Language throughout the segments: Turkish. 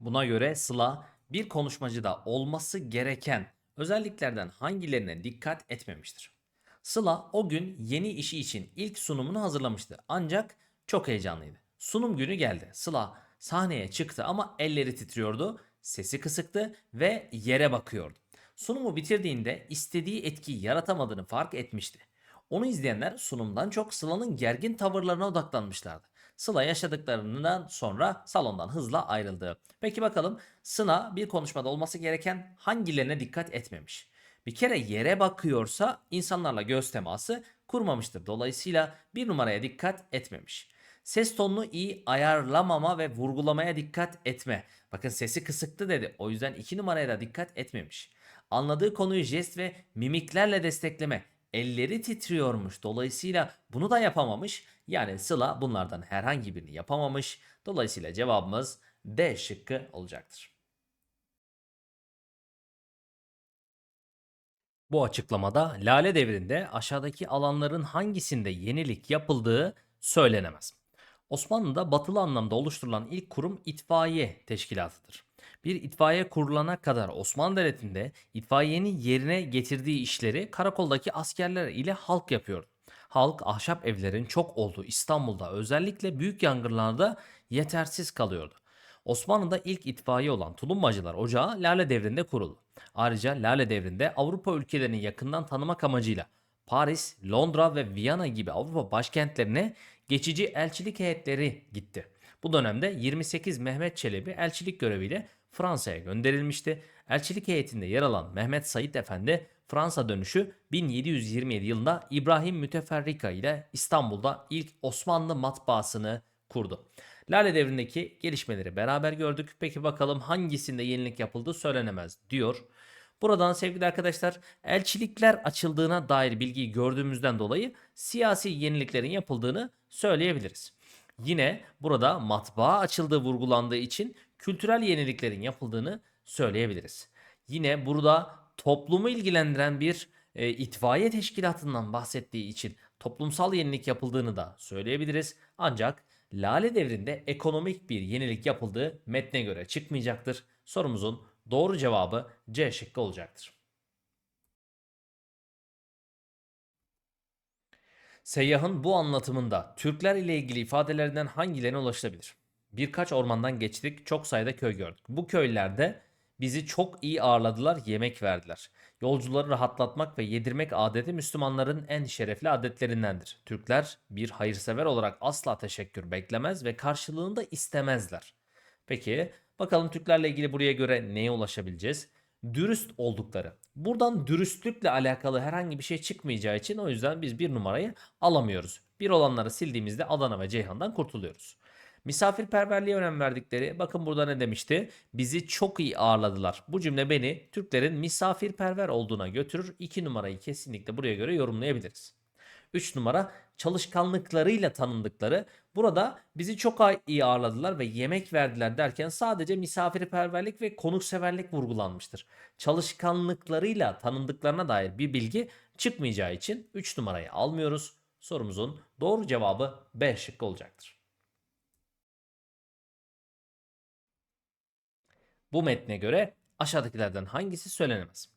Buna göre Sıla bir konuşmacıda olması gereken özelliklerden hangilerine dikkat etmemiştir? Sıla o gün yeni işi için ilk sunumunu hazırlamıştı ancak çok heyecanlıydı. Sunum günü geldi. Sıla sahneye çıktı ama elleri titriyordu, sesi kısıktı ve yere bakıyordu. Sunumu bitirdiğinde istediği etkiyi yaratamadığını fark etmişti. Onu izleyenler sunumdan çok Sıla'nın gergin tavırlarına odaklanmışlardı. Sıla yaşadıklarından sonra salondan hızla ayrıldı. Peki bakalım Sıla bir konuşmada olması gereken hangilerine dikkat etmemiş? Bir kere yere bakıyorsa insanlarla göz teması kurmamıştır. Dolayısıyla bir numaraya dikkat etmemiş. Ses tonunu iyi ayarlamama ve vurgulamaya dikkat etme. Bakın sesi kısıktı dedi. O yüzden iki numaraya da dikkat etmemiş. Anladığı konuyu jest ve mimiklerle destekleme. Elleri titriyormuş. Dolayısıyla bunu da yapamamış. Yani Sıla bunlardan herhangi birini yapamamış. Dolayısıyla cevabımız D şıkkı olacaktır. Bu açıklamada Lale devrinde aşağıdaki alanların hangisinde yenilik yapıldığı söylenemez. Osmanlı'da batılı anlamda oluşturulan ilk kurum itfaiye teşkilatıdır. Bir itfaiye kurulana kadar Osmanlı Devleti'nde itfaiyenin yerine getirdiği işleri karakoldaki askerler ile halk yapıyordu. Halk ahşap evlerin çok olduğu İstanbul'da özellikle büyük yangınlarda yetersiz kalıyordu. Osmanlı'da ilk itfaiye olan Tulumbacılar Ocağı Lale Devri'nde kuruldu. Ayrıca Lale Devri'nde Avrupa ülkelerini yakından tanımak amacıyla Paris, Londra ve Viyana gibi Avrupa başkentlerine geçici elçilik heyetleri gitti. Bu dönemde 28 Mehmet Çelebi elçilik göreviyle Fransa'ya gönderilmişti. Elçilik heyetinde yer alan Mehmet Said Efendi Fransa dönüşü 1727 yılında İbrahim Müteferrika ile İstanbul'da ilk Osmanlı matbaasını kurdu. Lale devrindeki gelişmeleri beraber gördük. Peki bakalım hangisinde yenilik yapıldı söylenemez diyor. Buradan sevgili arkadaşlar elçilikler açıldığına dair bilgiyi gördüğümüzden dolayı siyasi yeniliklerin yapıldığını söyleyebiliriz. Yine burada matbaa açıldığı vurgulandığı için kültürel yeniliklerin yapıldığını söyleyebiliriz. Yine burada toplumu ilgilendiren bir e, itfaiye teşkilatından bahsettiği için toplumsal yenilik yapıldığını da söyleyebiliriz. Ancak Lale devrinde ekonomik bir yenilik yapıldığı metne göre çıkmayacaktır. Sorumuzun doğru cevabı C şıkkı olacaktır. Seyyahın bu anlatımında Türkler ile ilgili ifadelerden hangilerine ulaşılabilir? Birkaç ormandan geçtik, çok sayıda köy gördük. Bu köylerde bizi çok iyi ağırladılar, yemek verdiler. Yolcuları rahatlatmak ve yedirmek adeti Müslümanların en şerefli adetlerindendir. Türkler bir hayırsever olarak asla teşekkür beklemez ve karşılığını da istemezler. Peki bakalım Türklerle ilgili buraya göre neye ulaşabileceğiz? Dürüst oldukları. Buradan dürüstlükle alakalı herhangi bir şey çıkmayacağı için o yüzden biz bir numarayı alamıyoruz. Bir olanları sildiğimizde Adana ve Ceyhan'dan kurtuluyoruz. Misafirperverliğe önem verdikleri bakın burada ne demişti? Bizi çok iyi ağırladılar. Bu cümle beni Türklerin misafirperver olduğuna götürür. 2 numarayı kesinlikle buraya göre yorumlayabiliriz. 3 numara çalışkanlıklarıyla tanındıkları. Burada bizi çok iyi ağırladılar ve yemek verdiler derken sadece misafirperverlik ve konukseverlik vurgulanmıştır. Çalışkanlıklarıyla tanındıklarına dair bir bilgi çıkmayacağı için 3 numarayı almıyoruz. Sorumuzun doğru cevabı B şıkkı olacaktır. Bu metne göre aşağıdakilerden hangisi söylenemez?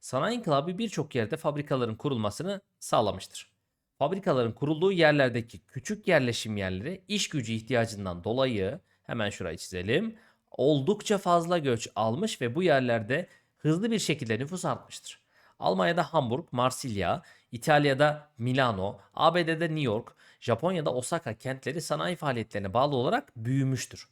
Sanayi inkılabı birçok yerde fabrikaların kurulmasını sağlamıştır. Fabrikaların kurulduğu yerlerdeki küçük yerleşim yerleri iş gücü ihtiyacından dolayı hemen şurayı çizelim. Oldukça fazla göç almış ve bu yerlerde hızlı bir şekilde nüfus artmıştır. Almanya'da Hamburg, Marsilya, İtalya'da Milano, ABD'de New York, Japonya'da Osaka kentleri sanayi faaliyetlerine bağlı olarak büyümüştür.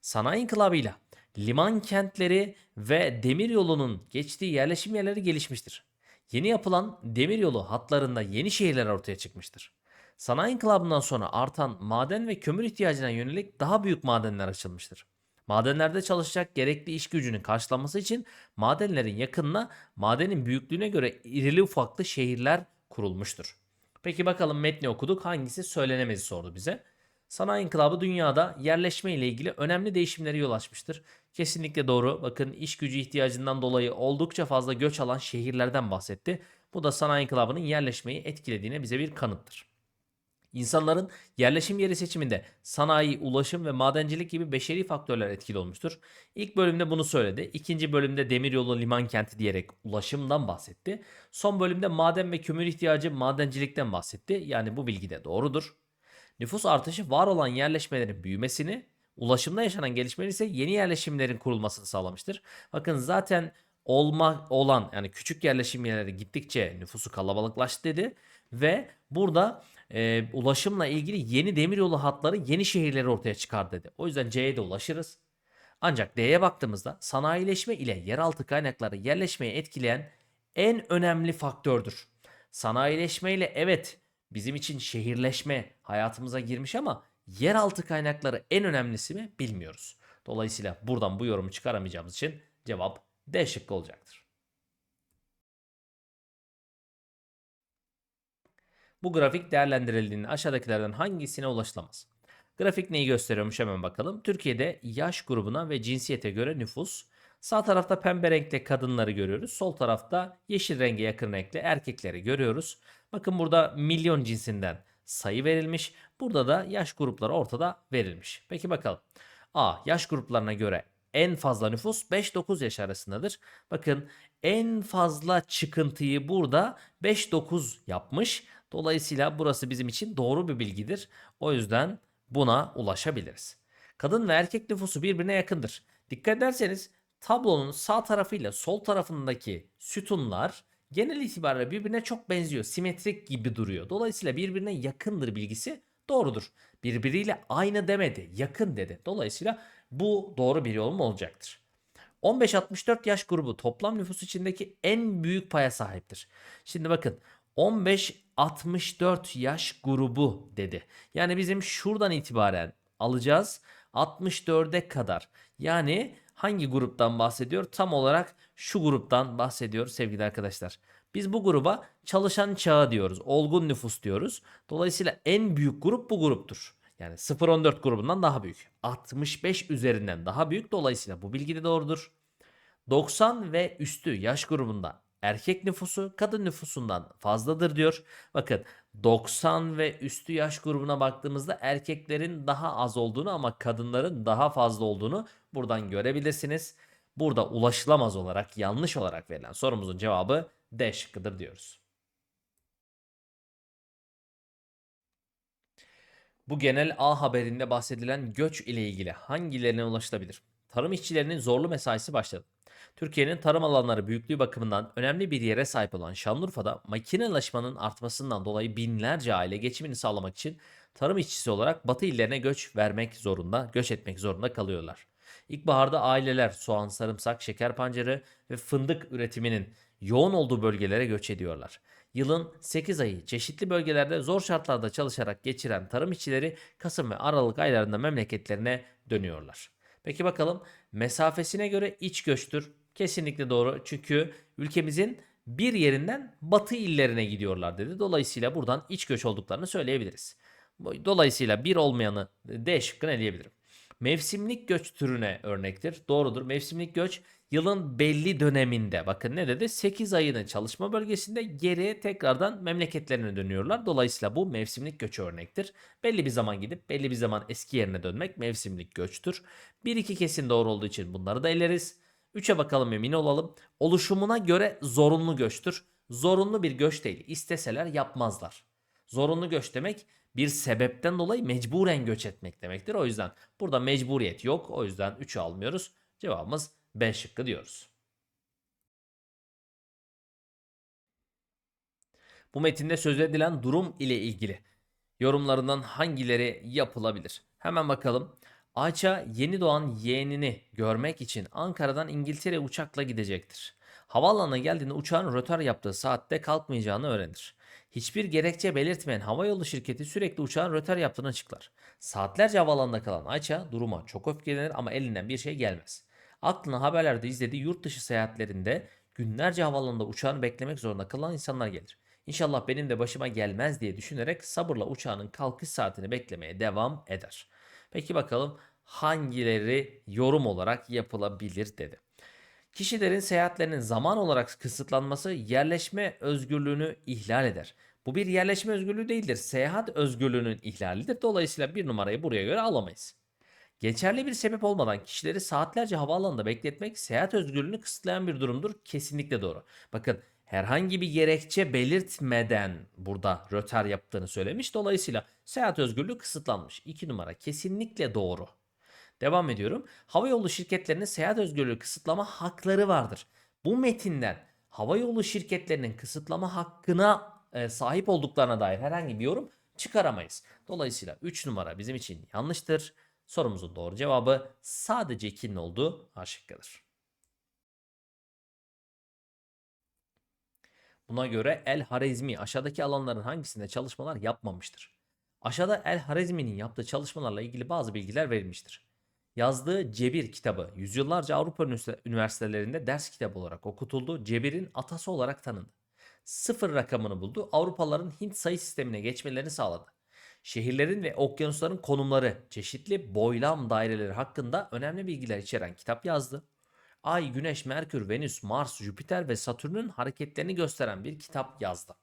Sanayi inkılabıyla liman kentleri ve demiryolunun geçtiği yerleşim yerleri gelişmiştir. Yeni yapılan demiryolu hatlarında yeni şehirler ortaya çıkmıştır. Sanayi inkılabından sonra artan maden ve kömür ihtiyacına yönelik daha büyük madenler açılmıştır. Madenlerde çalışacak gerekli iş gücünün karşılanması için madenlerin yakınına madenin büyüklüğüne göre irili ufaklı şehirler kurulmuştur. Peki bakalım metni okuduk hangisi söylenemezi sordu bize. Sanayi inkılabı dünyada yerleşme ile ilgili önemli değişimlere yol açmıştır. Kesinlikle doğru. Bakın iş gücü ihtiyacından dolayı oldukça fazla göç alan şehirlerden bahsetti. Bu da sanayi inkılabının yerleşmeyi etkilediğine bize bir kanıttır. İnsanların yerleşim yeri seçiminde sanayi, ulaşım ve madencilik gibi beşeri faktörler etkili olmuştur. İlk bölümde bunu söyledi. İkinci bölümde demiryolu liman kenti diyerek ulaşımdan bahsetti. Son bölümde maden ve kömür ihtiyacı madencilikten bahsetti. Yani bu bilgi de doğrudur. Nüfus artışı var olan yerleşmelerin büyümesini, ulaşımda yaşanan gelişmeler ise yeni yerleşimlerin kurulmasını sağlamıştır. Bakın zaten olma olan yani küçük yerleşim yerleri gittikçe nüfusu kalabalıklaştı dedi ve burada e, ulaşımla ilgili yeni demiryolu hatları yeni şehirleri ortaya çıkar dedi. O yüzden C'ye de ulaşırız. Ancak D'ye baktığımızda sanayileşme ile yeraltı kaynakları yerleşmeyi etkileyen en önemli faktördür. Sanayileşme ile evet bizim için şehirleşme hayatımıza girmiş ama yeraltı kaynakları en önemlisi mi bilmiyoruz. Dolayısıyla buradan bu yorumu çıkaramayacağımız için cevap D şıkkı olacaktır. Bu grafik değerlendirildiğinde aşağıdakilerden hangisine ulaşılamaz? Grafik neyi gösteriyormuş hemen bakalım. Türkiye'de yaş grubuna ve cinsiyete göre nüfus. Sağ tarafta pembe renkli kadınları görüyoruz. Sol tarafta yeşil renge yakın renkli erkekleri görüyoruz. Bakın burada milyon cinsinden sayı verilmiş. Burada da yaş grupları ortada verilmiş. Peki bakalım. A. Yaş gruplarına göre en fazla nüfus 5-9 yaş arasındadır. Bakın en fazla çıkıntıyı burada 5-9 yapmış. Dolayısıyla burası bizim için doğru bir bilgidir. O yüzden buna ulaşabiliriz. Kadın ve erkek nüfusu birbirine yakındır. Dikkat ederseniz tablonun sağ tarafıyla sol tarafındaki sütunlar genel itibariyle birbirine çok benziyor. Simetrik gibi duruyor. Dolayısıyla birbirine yakındır bilgisi doğrudur. Birbiriyle aynı demedi, yakın dedi. Dolayısıyla bu doğru bir yorum olacaktır. 15-64 yaş grubu toplam nüfus içindeki en büyük paya sahiptir. Şimdi bakın 15-64 yaş grubu dedi. Yani bizim şuradan itibaren alacağız 64'e kadar. Yani hangi gruptan bahsediyor? Tam olarak şu gruptan bahsediyor sevgili arkadaşlar. Biz bu gruba çalışan çağı diyoruz. Olgun nüfus diyoruz. Dolayısıyla en büyük grup bu gruptur. Yani 0-14 grubundan daha büyük. 65 üzerinden daha büyük. Dolayısıyla bu bilgi de doğrudur. 90 ve üstü yaş grubunda erkek nüfusu kadın nüfusundan fazladır diyor. Bakın 90 ve üstü yaş grubuna baktığımızda erkeklerin daha az olduğunu ama kadınların daha fazla olduğunu buradan görebilirsiniz. Burada ulaşılamaz olarak yanlış olarak verilen sorumuzun cevabı D şıkkıdır diyoruz. Bu genel A haberinde bahsedilen göç ile ilgili hangilerine ulaşılabilir? Tarım işçilerinin zorlu mesaisi başladı. Türkiye'nin tarım alanları büyüklüğü bakımından önemli bir yere sahip olan Şanlıurfa'da makinelaşmanın artmasından dolayı binlerce aile geçimini sağlamak için tarım işçisi olarak batı illerine göç vermek zorunda, göç etmek zorunda kalıyorlar. İlkbaharda aileler soğan, sarımsak, şeker pancarı ve fındık üretiminin yoğun olduğu bölgelere göç ediyorlar. Yılın 8 ayı çeşitli bölgelerde zor şartlarda çalışarak geçiren tarım işçileri Kasım ve Aralık aylarında memleketlerine dönüyorlar. Peki bakalım mesafesine göre iç göçtür. Kesinlikle doğru. Çünkü ülkemizin bir yerinden batı illerine gidiyorlar dedi. Dolayısıyla buradan iç göç olduklarını söyleyebiliriz. Dolayısıyla bir olmayanı D şıkkını eleyebilirim. Mevsimlik göç türüne örnektir. Doğrudur. Mevsimlik göç yılın belli döneminde bakın ne dedi 8 ayını çalışma bölgesinde geriye tekrardan memleketlerine dönüyorlar. Dolayısıyla bu mevsimlik göç örnektir. Belli bir zaman gidip belli bir zaman eski yerine dönmek mevsimlik göçtür. Bir iki kesin doğru olduğu için bunları da eleriz. 3'e bakalım emin olalım. Oluşumuna göre zorunlu göçtür. Zorunlu bir göç değil. İsteseler yapmazlar. Zorunlu göç demek bir sebepten dolayı mecburen göç etmek demektir. O yüzden burada mecburiyet yok. O yüzden 3'ü almıyoruz. Cevabımız B şıkkı diyoruz. Bu metinde söz edilen durum ile ilgili yorumlarından hangileri yapılabilir? Hemen bakalım. Ayça yeni doğan yeğenini görmek için Ankara'dan İngiltere uçakla gidecektir. Havaalanına geldiğinde uçağın rötar yaptığı saatte kalkmayacağını öğrenir. Hiçbir gerekçe belirtmeyen havayolu şirketi sürekli uçağın rötar yaptığını açıklar. Saatlerce havaalanında kalan Ayça duruma çok öfkelenir ama elinden bir şey gelmez. Aklına haberlerde izlediği yurt dışı seyahatlerinde günlerce havaalanında uçağını beklemek zorunda kalan insanlar gelir. İnşallah benim de başıma gelmez diye düşünerek sabırla uçağının kalkış saatini beklemeye devam eder. Peki bakalım hangileri yorum olarak yapılabilir dedi. Kişilerin seyahatlerinin zaman olarak kısıtlanması yerleşme özgürlüğünü ihlal eder. Bu bir yerleşme özgürlüğü değildir. Seyahat özgürlüğünün ihlalidir. Dolayısıyla bir numarayı buraya göre alamayız. Geçerli bir sebep olmadan kişileri saatlerce havaalanında bekletmek seyahat özgürlüğünü kısıtlayan bir durumdur. Kesinlikle doğru. Bakın herhangi bir gerekçe belirtmeden burada röter yaptığını söylemiş. Dolayısıyla seyahat özgürlüğü kısıtlanmış. 2 numara kesinlikle doğru. Devam ediyorum. Havayolu şirketlerinin seyahat özgürlüğü kısıtlama hakları vardır. Bu metinden havayolu şirketlerinin kısıtlama hakkına e, sahip olduklarına dair herhangi bir yorum çıkaramayız. Dolayısıyla 3 numara bizim için yanlıştır. Sorumuzun doğru cevabı sadece 2'nin olduğu A şıkkıdır. Buna göre El Harizmi aşağıdaki alanların hangisinde çalışmalar yapmamıştır? Aşağıda El Harizmi'nin yaptığı çalışmalarla ilgili bazı bilgiler verilmiştir. Yazdığı Cebir kitabı yüzyıllarca Avrupa üniversite- üniversitelerinde ders kitabı olarak okutuldu. Cebir'in atası olarak tanındı. Sıfır rakamını buldu. Avrupalıların Hint sayı sistemine geçmelerini sağladı. Şehirlerin ve okyanusların konumları, çeşitli boylam daireleri hakkında önemli bilgiler içeren kitap yazdı. Ay, Güneş, Merkür, Venüs, Mars, Jüpiter ve Satürn'ün hareketlerini gösteren bir kitap yazdı.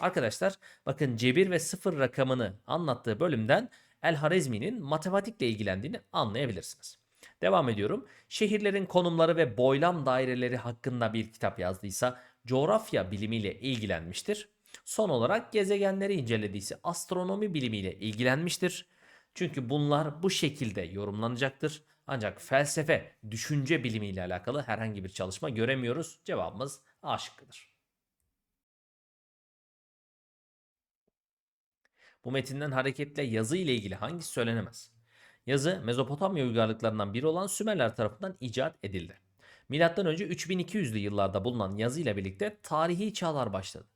Arkadaşlar bakın cebir ve sıfır rakamını anlattığı bölümden El Harizmi'nin matematikle ilgilendiğini anlayabilirsiniz. Devam ediyorum. Şehirlerin konumları ve boylam daireleri hakkında bir kitap yazdıysa coğrafya bilimiyle ilgilenmiştir. Son olarak gezegenleri incelediyse astronomi bilimiyle ilgilenmiştir. Çünkü bunlar bu şekilde yorumlanacaktır. Ancak felsefe, düşünce bilimiyle alakalı herhangi bir çalışma göremiyoruz. Cevabımız A şıkkıdır. Bu metinden hareketle yazı ile ilgili hangisi söylenemez? Yazı Mezopotamya uygarlıklarından biri olan Sümerler tarafından icat edildi. Milattan önce 3200'lü yıllarda bulunan yazı ile birlikte tarihi çağlar başladı.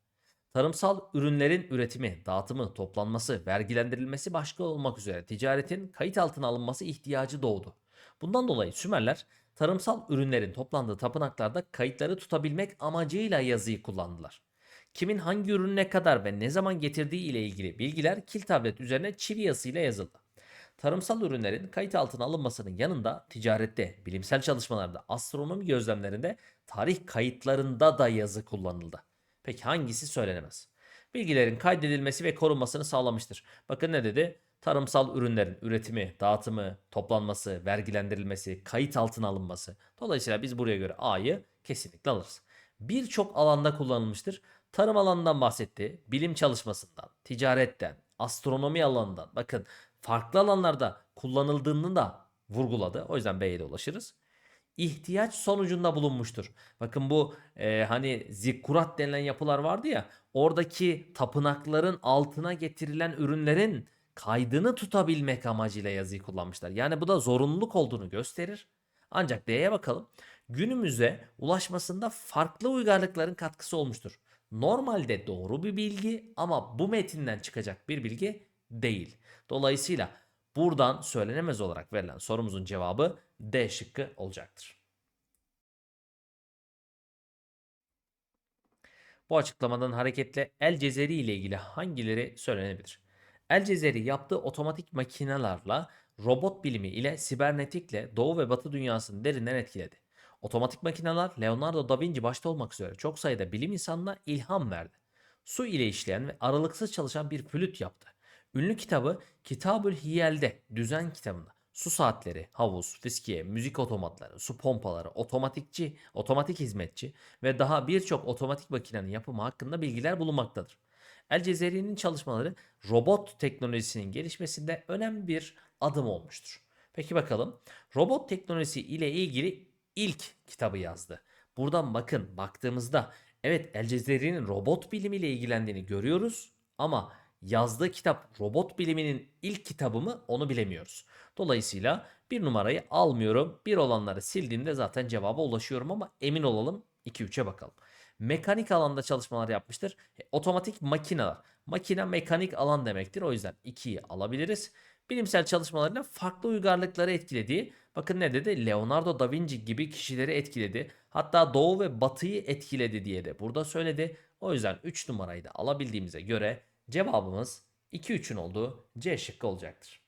Tarımsal ürünlerin üretimi, dağıtımı, toplanması, vergilendirilmesi başka olmak üzere ticaretin kayıt altına alınması ihtiyacı doğdu. Bundan dolayı Sümerler tarımsal ürünlerin toplandığı tapınaklarda kayıtları tutabilmek amacıyla yazıyı kullandılar. Kimin hangi ürünü ne kadar ve ne zaman getirdiği ile ilgili bilgiler kil tablet üzerine çivi yazısıyla yazıldı. Tarımsal ürünlerin kayıt altına alınmasının yanında ticarette, bilimsel çalışmalarda, astronomi gözlemlerinde, tarih kayıtlarında da yazı kullanıldı. Peki hangisi söylenemez? Bilgilerin kaydedilmesi ve korunmasını sağlamıştır. Bakın ne dedi? Tarımsal ürünlerin üretimi, dağıtımı, toplanması, vergilendirilmesi, kayıt altına alınması. Dolayısıyla biz buraya göre A'yı kesinlikle alırız. Birçok alanda kullanılmıştır. Tarım alanından bahsetti, bilim çalışmasından, ticaretten, astronomi alanından. Bakın farklı alanlarda kullanıldığını da vurguladı. O yüzden B'ye de ulaşırız ihtiyaç sonucunda bulunmuştur. Bakın bu e, hani zikkurat denilen yapılar vardı ya oradaki tapınakların altına getirilen ürünlerin kaydını tutabilmek amacıyla yazıyı kullanmışlar. Yani bu da zorunluluk olduğunu gösterir. Ancak D'ye bakalım. Günümüze ulaşmasında farklı uygarlıkların katkısı olmuştur. Normalde doğru bir bilgi ama bu metinden çıkacak bir bilgi değil. Dolayısıyla buradan söylenemez olarak verilen sorumuzun cevabı D şıkkı olacaktır. Bu açıklamadan hareketle El Cezeri ile ilgili hangileri söylenebilir? El Cezeri yaptığı otomatik makinelerle robot bilimi ile sibernetikle Doğu ve Batı dünyasını derinden etkiledi. Otomatik makineler Leonardo da Vinci başta olmak üzere çok sayıda bilim insanına ilham verdi. Su ile işleyen ve aralıksız çalışan bir flüt yaptı. Ünlü kitabı Kitabül Hiyel'de düzen kitabında su saatleri, havuz, fiskiye, müzik otomatları, su pompaları, otomatikçi, otomatik hizmetçi ve daha birçok otomatik makinenin yapımı hakkında bilgiler bulunmaktadır. El Cezeri'nin çalışmaları robot teknolojisinin gelişmesinde önemli bir adım olmuştur. Peki bakalım robot teknolojisi ile ilgili ilk kitabı yazdı. Buradan bakın baktığımızda evet El Cezeri'nin robot bilimiyle ilgilendiğini görüyoruz ama yazdığı kitap robot biliminin ilk kitabı mı onu bilemiyoruz. Dolayısıyla bir numarayı almıyorum. Bir olanları sildiğimde zaten cevaba ulaşıyorum ama emin olalım 2-3'e bakalım. Mekanik alanda çalışmalar yapmıştır. E, otomatik makineler. Makine mekanik alan demektir. O yüzden 2'yi alabiliriz. Bilimsel çalışmalarıyla farklı uygarlıkları etkilediği, bakın ne dedi? Leonardo da Vinci gibi kişileri etkiledi. Hatta Doğu ve Batı'yı etkiledi diye de burada söyledi. O yüzden 3 numarayı da alabildiğimize göre cevabımız 2-3'ün olduğu C şıkkı olacaktır.